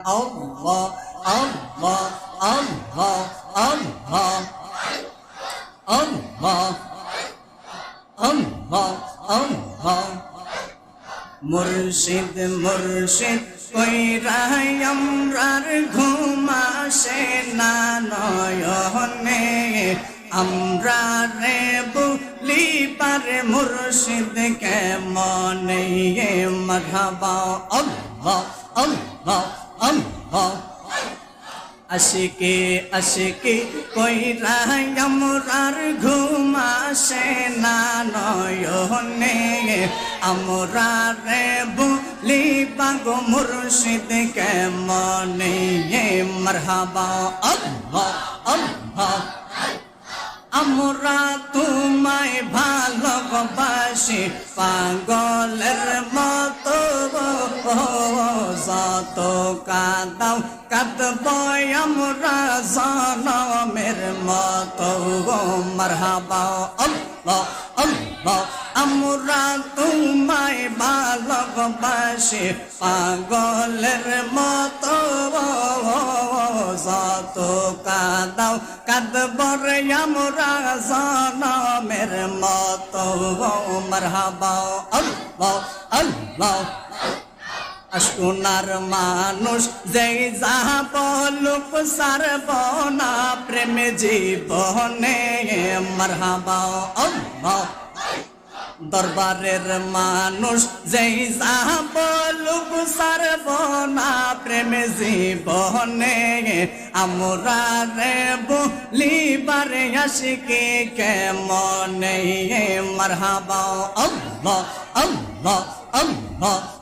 Allah, Allah, Allah, Allah, Allah, Allah, Allah. মুর্শিদ মুর্শিদ কই রাই আমরার ঘুমাসে না নয়নে আমরা রে বলি পারে মুর্শিদ কেমনে মরহাবা আল্লাহ আল্লাহ আল্লাহ। আশিকে আশিকে কই রাই আমরার ঘুমাসে না, নয়নে আমরা রে বলি পাগো মুর্শিদ কেমনে? মরহাবা, আল্লাহ আল্লাহ। আমরা তোমায় ভালোবাসি, পাগলের মতো যত কাদাও কাঁদব আমরা জনমের মতো মারহাবা, আল্লাহ আল্লাহ, আমরা তোমায় ভালোবাসি, পাগলের মতো যত কাদাও কাঁদবর আমরা জনমের মতো মারহাবা, আল্লাহ আল্লাহ। সোনার মানুষ, যেই যাহা বলুক সারবনা প্রেম জীবনে মারহাবা আল্লাহ। দরবারের মানুষ, যেই যাহা বলুক সারবনা প্রেম জীবনে আমরা রে বলিবারে আশিকে কেমনে মারহাবা আল্লাহ আল্লাহ আল্লাহ।